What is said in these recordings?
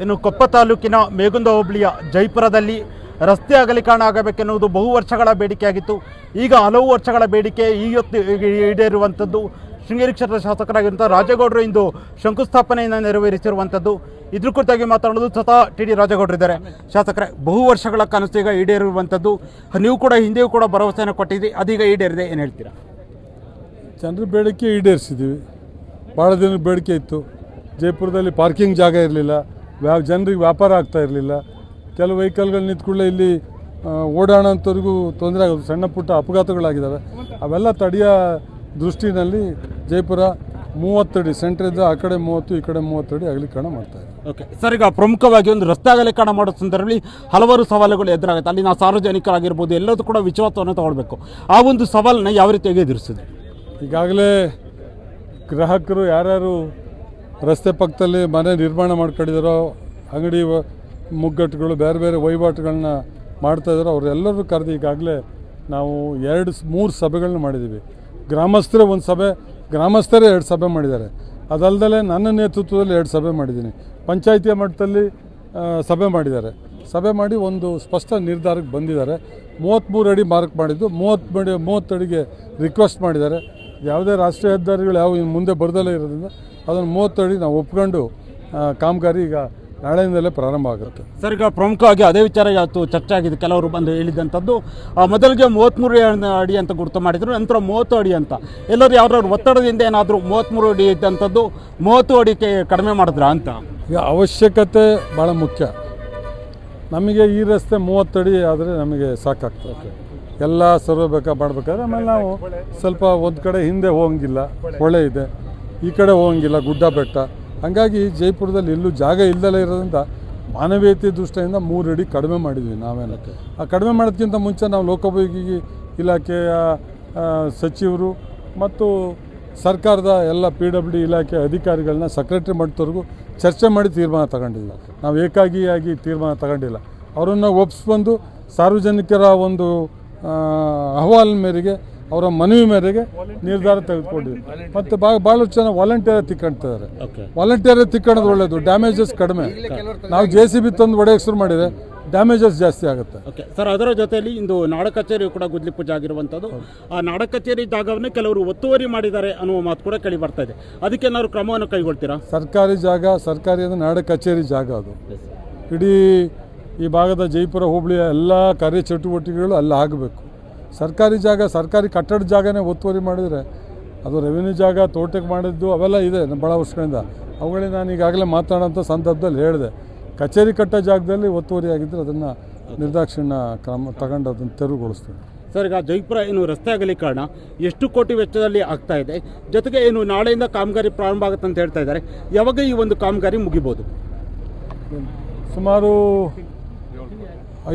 ಇನ್ನು ಕೊಪ್ಪ ತಾಲೂಕಿನ ಮೇಗುಂದ ಹೋಬಳಿಯ ಜೈಪುರದಲ್ಲಿ ರಸ್ತೆ ಅಗಲೀಕರಣ ಆಗಬೇಕೆನ್ನುವುದು ಬಹು ವರ್ಷಗಳ ಬೇಡಿಕೆಯಾಗಿತ್ತು. ಈಗ ಹಲವು ವರ್ಷಗಳ ಬೇಡಿಕೆ ಈ ಹೊತ್ತು ಈಡೇರುವಂಥದ್ದು ಶೃಂಗೇರಿ ಕ್ಷೇತ್ರದ ಶಾಸಕರಾಗಿರುವಂಥ ರಾಜೇಗೌಡರು ಇಂದು ಶಂಕುಸ್ಥಾಪನೆಯನ್ನು ನೆರವೇರಿಸಿರುವಂಥದ್ದು. ಇದ್ರ ಕುರಿತಾಗಿ ಮಾತಾಡೋದು ಸ್ವತಃ ಟಿ ಡಿ ರಾಜೇಗೌಡರು ಇದ್ದಾರೆ. ಶಾಸಕರೇ, ಬಹು ವರ್ಷಗಳ ಕನಸು ಈಗ ಈಡೇರಿರುವಂಥದ್ದು. ನೀವು ಕೂಡ ಹಿಂದೆಯೂ ಕೂಡ ಭರವಸೆಯನ್ನು ಕೊಟ್ಟಿದ್ರಿ ಅದೀಗ ಈಡೇರಿದೆ. ಏನು ಹೇಳ್ತೀರಾ? ಜನರ ಬೇಡಿಕೆ ಈಡೇರಿಸಿದ್ದೀವಿ. ಭಾಳ ದಿನದ ಬೇಡಿಕೆ ಇತ್ತು. ಜೈಪುರದಲ್ಲಿ ಪಾರ್ಕಿಂಗ್ ಜಾಗ ಇರಲಿಲ್ಲ. ವ್ಯಾ ಜನರಿಗೆ ವ್ಯಾಪಾರ ಆಗ್ತಾ ಇರಲಿಲ್ಲ. ಕೆಲವು ವೆಹಿಕಲ್ಗಳು ನಿಂತ್ಕೊಳ್ಳೆ ಇಲ್ಲಿ ಓಡಾಡೋಂಥವ್ರಿಗೂ ತೊಂದರೆ ಆಗೋದು. ಸಣ್ಣ ಪುಟ್ಟ ಅಪಘಾತಗಳಾಗಿದ್ದಾವೆ. ಅವೆಲ್ಲ ತಡೆಯ ದೃಷ್ಟಿನಲ್ಲಿ ಜೈಪುರ ಮೂವತ್ತಡಿ ಸೆಂಟ್ರಿಂದ ಆ ಕಡೆ ಮೂವತ್ತು ಈ ಕಡೆ ಮೂವತ್ತಡಿ ಅಗಲೀಕರಣ ಮಾಡ್ತಾಯಿದೆ ಓಕೆ ಸರ್ ಈಗ ಪ್ರಮುಖವಾಗಿ ಒಂದು ರಸ್ತೆ ಅಗಲೀಕರಣ ಮಾಡೋ ಸಂದರ್ಭದಲ್ಲಿ ಹಲವಾರು ಸವಾಲುಗಳು ಎದುರಾಗುತ್ತೆ. ನಾವು ಸಾರ್ವಜನಿಕರಾಗಿರ್ಬೋದು ಎಲ್ಲದೂ ಕೂಡ ವಿಶ್ವಾಸವನ್ನು ತಗೊಳ್ಬೇಕು. ಆ ಒಂದು ಸವಾಲನ್ನ ಯಾವ ರೀತಿಯಾಗಿ ಎದುರಿಸಿದೆ ಈಗಾಗಲೇ ಗ್ರಾಹಕರು ಯಾರ್ಯಾರು ರಸ್ತೆ ಪಕ್ಕದಲ್ಲಿ ಮನೆ ನಿರ್ಮಾಣ ಮಾಡ್ಕೊಂಡಿದ್ದಾರೋ ಅಂಗಡಿ ಮುಗ್ಗಟ್ಟುಗಳು, ಬೇರೆ ಬೇರೆ ವಹಿವಾಟುಗಳನ್ನ ಮಾಡ್ತಾಯಿದ್ದಾರೋ ಅವರೆಲ್ಲರೂ ಕರೆದು ಈಗಾಗಲೇ ನಾವು ಎರಡು ಮೂರು ಸಭೆಗಳನ್ನ ಮಾಡಿದ್ದೀವಿ ಗ್ರಾಮಸ್ಥರೇ ಒಂದು ಸಭೆ, ಗ್ರಾಮಸ್ಥರೇ ಎರಡು ಸಭೆ ಮಾಡಿದ್ದಾರೆ. ಅದಲ್ಲದೆ ನನ್ನ ನೇತೃತ್ವದಲ್ಲಿ ಎರಡು ಸಭೆ ಮಾಡಿದ್ದೀನಿ. ಪಂಚಾಯಿತಿಯ ಮಟ್ಟದಲ್ಲಿ ಸಭೆ ಮಾಡಿದ್ದಾರೆ. ಸಭೆ ಮಾಡಿ ಒಂದು ಸ್ಪಷ್ಟ ನಿರ್ಧಾರಕ್ಕೆ ಬಂದಿದ್ದಾರೆ. ಮೂವತ್ತ್ಮೂರು ಅಡಿ ಮಾರ್ಕ್ ಮಾಡಿದ್ದು, ಮೂವತ್ತು ಮೂವತ್ತು ಅಡಿಗೆ ರಿಕ್ವೆಸ್ಟ್ ಮಾಡಿದ್ದಾರೆ. ಯಾವುದೇ ರಾಷ್ಟ್ರೀಯ ಹೆದ್ದಾರಿಗಳು ಯಾವ ಇನ್ನು ಮುಂದೆ ಬರದಲ್ಲೇ ಇರೋದ್ರಿಂದ ಅದನ್ನು ಮೂವತ್ತಡಿ ಅಡಿ ನಾವು ಒಪ್ಕೊಂಡು ಕಾಮಗಾರಿ ಈಗ ನಾಳೆಯಿಂದಲೇ ಪ್ರಾರಂಭ ಆಗುತ್ತೆ. ಸರ್ ಈಗ ಪ್ರಮುಖವಾಗಿ ಅದೇ ವಿಚಾರ ಯಾವತ್ತು ಚರ್ಚೆ ಆಗಿದೆ. ಕೆಲವರು ಬಂದು ಹೇಳಿದಂಥದ್ದು ಆ, ಮೊದಲಿಗೆ ಮೂವತ್ತ್ಮೂರು ಅಡಿ ಅಂತ ಗುರುತು ಮಾಡಿದರು ನಂತರ ಮೂವತ್ತು ಅಡಿ ಅಂತ. ಎಲ್ಲರೂ ಯಾವ್ದಾದ್ರು ಒತ್ತಡದಿಂದ ಏನಾದರೂ ಮೂವತ್ತ್ಮೂರು ಅಡಿ ಇದ್ದಂಥದ್ದು ಮೂವತ್ತು ಅಡಿಕೆ ಕಡಿಮೆ ಮಾಡಿದ್ರ ಅಂತ? ಈಗ ಅವಶ್ಯಕತೆ ಭಾಳ ಮುಖ್ಯ. ನಮಗೆ ಈ ರಸ್ತೆ ಮೂವತ್ತಡಿ ಆದರೆ ನಮಗೆ ಸಾಕಾಗ್ತದೆ. ಎಲ್ಲ ಸರ್ವೆ ಬೇಕಾ ಮಾಡಬೇಕಾದ್ರೆ ಆಮೇಲೆ ನಾವು ಸ್ವಲ್ಪ ಒಂದು ಕಡೆ ಹಿಂದೆ ಹೋಗಂಗಿಲ್ಲ. ಹೊಳೆ ಇದೆ. ಈ ಕಡೆ ಹೋಗಂಗಿಲ್ಲ, ಗುಡ್ಡ ಬೆಟ್ಟ. ಹಾಗಾಗಿ ಜೈಪುರದಲ್ಲಿ ಎಲ್ಲೂ ಜಾಗ ಇಲ್ಲದಲ್ಲೇ ಇರೋದ್ರಿಂದ ಮಾನವೀಯತೆ ದೃಷ್ಟಿಯಿಂದ ಮೂರು ಅಡಿ ಕಡಿಮೆ ಮಾಡಿದ್ವಿ ನಾವೇನಕ್ಕೆ ಆ ಕಡಿಮೆ ಮಾಡೋದಕ್ಕಿಂತ ಮುಂಚೆ ನಾವು ಲೋಕೋಪಯೋಗಿ ಇಲಾಖೆಯ ಸಚಿವರು ಮತ್ತು ಸರ್ಕಾರದ ಎಲ್ಲ ಪಿ ಡಬ್ಲ್ಯೂ ಡಿ ಇಲಾಖೆ ಅಧಿಕಾರಿಗಳನ್ನ, ಸೆಕ್ರೆಟರಿ ಮಟ್ಟದವರೆಗೂ ಚರ್ಚೆ ಮಾಡಿ ತೀರ್ಮಾನ ತಗೊಂಡಿಲ್ಲ ನಾವು ಏಕಾಗಿಯಾಗಿ ತೀರ್ಮಾನ ತಗೊಂಡಿಲ್ಲ. ಅವರನ್ನು ಒಪ್ಪಿಸ್ಬಂದು ಸಾರ್ವಜನಿಕರ ಒಂದು ಅಹವಾಲ್ ಮೇರೆಗೆ ಅವರ ಮನವಿ ಮೇರೆಗೆ ನಿರ್ಧಾರ ತೆಗೆದುಕೊಂಡಿದೆ. ಮತ್ತು ಬಾ ಭಾಳಷ್ಟು ಜನ ವಾಲಂಟಿಯರ್ ತಿಕ್ಕೊಂತಿದ್ದಾರೆ. ವಾಲಂಟಿಯರ್ ತಿಕ್ಕೊಳ್ಳೋದು ಒಳ್ಳೇದು ಡ್ಯಾಮೇಜಸ್ ಕಡಿಮೆ. ನಾವು ಜೆ ಸಿ ಬಿ ತಂದು ಒಡೆಯಕ್ಕೆ ಶುರು ಮಾಡಿದರೆ ಡ್ಯಾಮೇಜಸ್ ಜಾಸ್ತಿ ಆಗುತ್ತೆ. ಓಕೆ ಸರ್ ಅದರ ಜೊತೆಯಲ್ಲಿ ಇಂದು ನಾಡ ಕಚೇರಿ ಕೂಡ ಗುದ್ಲಿ ಪೂಜೆ ಆಗಿರುವಂಥದ್ದು. ಆ ನಾಡ ಕಚೇರಿ ಜಾಗವನ್ನೇ ಕೆಲವರು ಒತ್ತುವರಿ ಮಾಡಿದ್ದಾರೆ ಅನ್ನುವ ಮಾತು ಕೂಡ ಕೇಳಿ ಬರ್ತಾ ಇದೆ. ಅದಕ್ಕೆ ಏನಾದ್ರು ಕ್ರಮವನ್ನು ಕೈಗೊಳ್ತೀರಾ? ಸರ್ಕಾರಿ ಜಾಗ ಸರ್ಕಾರಿ ಅಂದರೆ ನಾಡ ಕಚೇರಿ ಜಾಗ ಅದು. ಇಡೀ ಈ ಭಾಗದ ಜೈಪುರ ಹೋಬಳಿಯ ಎಲ್ಲ ಕಾರ್ಯಚಟುವಟಿಕೆಗಳು ಅಲ್ಲಿ ಆಗಬೇಕು. ಸರ್ಕಾರಿ ಜಾಗ ಸರ್ಕಾರಿ ಕಟ್ಟಡ ಜಾಗನೇ ಒತ್ತುವರಿ ಮಾಡಿದರೆ ಅದು ರೆವಿನ್ಯೂ ಜಾಗ ತೋಟಕ್ಕೆ ಮಾಡಿದ್ದು ಅವೆಲ್ಲ ಇದೆ ಭಾಳ ವರ್ಷಗಳಿಂದ ಅವುಗಳಿಗೆ ನಾನು ಈಗಾಗಲೇ ಮಾತಾಡೋಂಥ ಸಂದರ್ಭದಲ್ಲಿ ಹೇಳಿದೆ. ಕಚೇರಿ ಕಟ್ಟ ಜಾಗದಲ್ಲಿ ಒತ್ತುವರಿ ಆಗಿದ್ದರೆ ಅದನ್ನು ನಿರ್ದಾಕ್ಷಿಣ್ಯ ಕ್ರಮ ತಗೊಂಡು ಅದನ್ನು ತೆರವುಗೊಳಿಸ್ತೀವಿ. ಸರ್ ಈಗ ಜೈಪುರ ಏನು ರಸ್ತೆ ಅಗಲೀಕರಣ ಎಷ್ಟು ಕೋಟಿ ವೆಚ್ಚದಲ್ಲಿ ಆಗ್ತಾ ಇದೆ. ಜೊತೆಗೆ ಏನು ನಾಳೆಯಿಂದ ಕಾಮಗಾರಿ ಪ್ರಾರಂಭ ಆಗುತ್ತೆ ಅಂತ ಹೇಳ್ತಾ ಇದ್ದಾರೆ. ಯಾವಾಗ ಈ ಒಂದು ಕಾಮಗಾರಿ ಮುಗಿಬೋದು? ಸುಮಾರು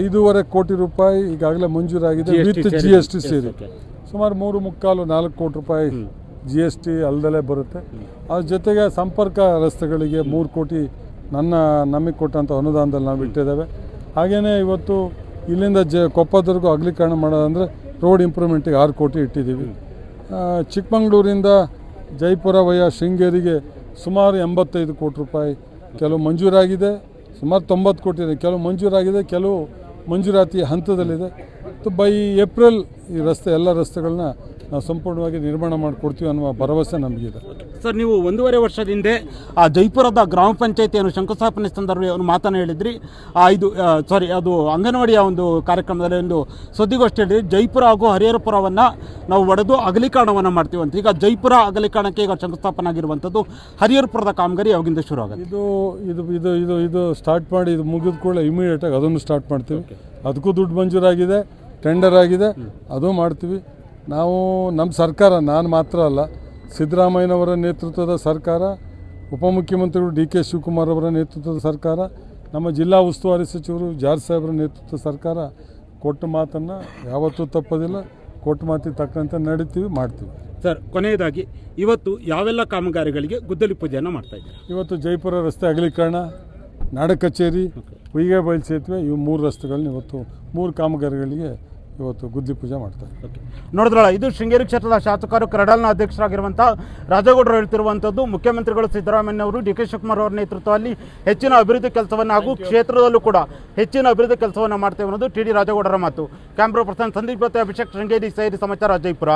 ಐದೂವರೆ ಕೋಟಿ ರೂಪಾಯಿ ಈಗಾಗಲೇ ಮಂಜೂರಾಗಿದೆ ವಿತ್. ಜಿ ಎಸ್ ಟಿ ಸೇರಿ. ಸುಮಾರು ಮೂರು ಮುಕ್ಕಾಲು ನಾಲ್ಕು ಕೋಟಿ ರೂಪಾಯಿ ಜಿ ಎಸ್ ಟಿ ಅಲ್ದಲೇ ಬರುತ್ತೆ. ಅದ್ರ ಜೊತೆಗೆ ಸಂಪರ್ಕ ರಸ್ತೆಗಳಿಗೆ ಮೂರು ಕೋಟಿ ನನ್ನ ನಮಗೆ ಕೊಟ್ಟಂಥ ಅನುದಾನದಲ್ಲಿ ನಾವು ಇಟ್ಟಿದ್ದೇವೆ. ಹಾಗೆಯೇ ಇವತ್ತು ಇಲ್ಲಿಂದ ಜ ಕೊಪ್ಪದವರೆಗೂ ಅಗಲೀಕರಣ ಮಾಡೋದಂದರೆ ರೋಡ್ ಇಂಪ್ರೂವ್ಮೆಂಟಿಗೆ ಆರು ಕೋಟಿ ಇಟ್ಟಿದ್ದೀವಿ. ಚಿಕ್ಕಮಂಗ್ಳೂರಿಂದ ಜೈಪುರ ವಯ ಶೃಂಗೇರಿಗೆ ಸುಮಾರು ಎಂಬತ್ತೈದು ಕೋಟಿ ರೂಪಾಯಿ ಕೆಲವು ಮಂಜೂರಾಗಿದೆ. ಸುಮಾರು ತೊಂಬತ್ತು ಕೋಟಿ ಇದೆ. ಕೆಲವು ಮಂಜೂರಾಗಿದೆ, ಕೆಲವು ಮಂಜೂರಾತಿ ಹಂತದಲ್ಲಿದೆ. ಬೈ ಏಪ್ರಿಲ್ ಈ ರಸ್ತೆ, ಎಲ್ಲ ರಸ್ತೆಗಳನ್ನ ನಾವು ಸಂಪೂರ್ಣವಾಗಿ ನಿರ್ಮಾಣ ಮಾಡಿಕೊಡ್ತೀವಿ ಅನ್ನುವ ಭರವಸೆ ನಮಗಿದೆ. ಸರ್ ನೀವು ಒಂದೂವರೆ ವರ್ಷದ ಹಿಂದೆ ಆ ಜೈಪುರದ ಗ್ರಾಮ ಪಂಚಾಯಿತಿಯನ್ನು ಶಂಕುಸ್ಥಾಪನೆ ಸಂದರ್ಭದಲ್ಲಿ ಒಂದು ಮಾತನ್ನು ಹೇಳಿದ್ರಿ. ಆ ಇದು ಸಾರಿ ಅದು ಅಂಗನವಾಡಿಯ ಒಂದು ಕಾರ್ಯಕ್ರಮದಲ್ಲಿ ಒಂದು ಸುದ್ದಿಗೋಷ್ಠಿ ಹೇಳಿದ್ರಿ. ಜೈಪುರ ಹಾಗೂ ಹರಿಹರಪುರವನ್ನು ನಾವು ಒಡೆದು ಅಗಲೀಕರಣವನ್ನು ಮಾಡ್ತೀವಿ ಅಂತ. ಈಗ ಜೈಪುರ ಅಗಲೀಕರಣಕ್ಕೆ ಈಗ ಶಂಕುಸ್ಥಾಪನೆ ಆಗಿರುವಂಥದ್ದು ಹರಿಹರಪುರದ ಕಾಮಗಾರಿ ಯಾವಾಗಿಂದ ಶುರು ಆಗುತ್ತೆ ಇದು ಇದು ಇದು ಇದು ಇದು ಸ್ಟಾರ್ಟ್ ಮಾಡಿ ಇದು ಮುಗಿದ ಕೂಡಲೇ ಇಮಿಡಿಯೇಟಾಗಿ ಅದನ್ನು ಸ್ಟಾರ್ಟ್ ಮಾಡ್ತೀವಿ. ಅದಕ್ಕೂ ದುಡ್ಡು ಮಂಜೂರಾಗಿದೆ ಟೆಂಡರ್ ಆಗಿದೆ ಅದು ಮಾಡ್ತೀವಿ. ನಾವು ನಮ್ಮ ಸರ್ಕಾರ ನಾನು ಮಾತ್ರ ಅಲ್ಲ ಸಿದ್ದರಾಮಯ್ಯನವರ ನೇತೃತ್ವದ ಸರ್ಕಾರ ಉಪಮುಖ್ಯಮಂತ್ರಿಗಳು ಡಿ ಕೆ ಶಿವಕುಮಾರ್ ಅವರ ನೇತೃತ್ವದ ಸರ್ಕಾರ ನಮ್ಮ ಜಿಲ್ಲಾ ಉಸ್ತುವಾರಿ ಸಚಿವರು ಜಾರ್ಜ್ ಸಾಹೇಬರ ನೇತೃತ್ವದ ಸರ್ಕಾರ ಕೊಟ್ಟ ಮಾತನ್ನು ಯಾವತ್ತೂ ತಪ್ಪೋದಿಲ್ಲ ಕೊಟ್ಟ ಮಾತಿಗೆ ತಕ್ಕಂತೆ ನಡೀತೀವಿ ಮಾಡ್ತೀವಿ. ಸರ್ ಕೊನೆಯದಾಗಿ ಇವತ್ತು ಯಾವೆಲ್ಲ ಕಾಮಗಾರಿಗಳಿಗೆ ಗುದ್ದಲಿ ಪೂಜೆಯನ್ನು ಮಾಡ್ತಾ ಇದ್ದೀರಾ? ಇವತ್ತು ಜೈಪುರ ರಸ್ತೆ ಅಗಲೀಕರಣ ನಾಡ ಕಚೇರಿ ಹುಯಿಗೆ ಬಯಲು ಸೇತುವೆ ಇವು ಮೂರು ರಸ್ತೆಗಳನ್ನ ಇವತ್ತು ಮೂರು ಕಾಮಗಾರಿಗಳಿಗೆ ಇವತ್ತು ಗುದ್ದಿ ಪೂಜೆ ಮಾಡ್ತಾರೆ. ಓಕೆ. ನೋಡಿದ್ರಲ್ಲ ಇದು ಶೃಂಗೇರಿ ಕ್ಷೇತ್ರದ ಶಾಸಕರು ಕರಡಲ್ನ ಅಧ್ಯಕ್ಷರಾಗಿರುವಂಥ ರಾಜೇಗೌಡರು ಹೇಳ್ತಿರುವಂಥದ್ದು. ಮುಖ್ಯಮಂತ್ರಿಗಳು ಸಿದ್ದರಾಮಯ್ಯ ಅವರು ಡಿ ಕೆ ಶಿವಕುಮಾರ್ ಅವರ ನೇತೃತ್ವದಲ್ಲಿ ಹೆಚ್ಚಿನ ಅಭಿವೃದ್ಧಿ ಕೆಲಸವನ್ನು ಹಾಗೂ ಕ್ಷೇತ್ರದಲ್ಲೂ ಕೂಡ ಹೆಚ್ಚಿನ ಅಭಿವೃದ್ಧಿ ಕೆಲಸವನ್ನು ಮಾಡ್ತೇವೆ ಅನ್ನೋದು ಟಿ ಡಿ ರಾಜೇಗೌಡರ ಮಾತು. ಕ್ಯಾಮ್ರಾ ಪರ್ಸನ್ ಸಂದೀಪ್ ಜೊತೆ ಅಭಿಷೇಕ್ ಶೃಂಗೇರಿ ಸೇರಿ ಸಮಾಚಾರ ಜೈಪುರ.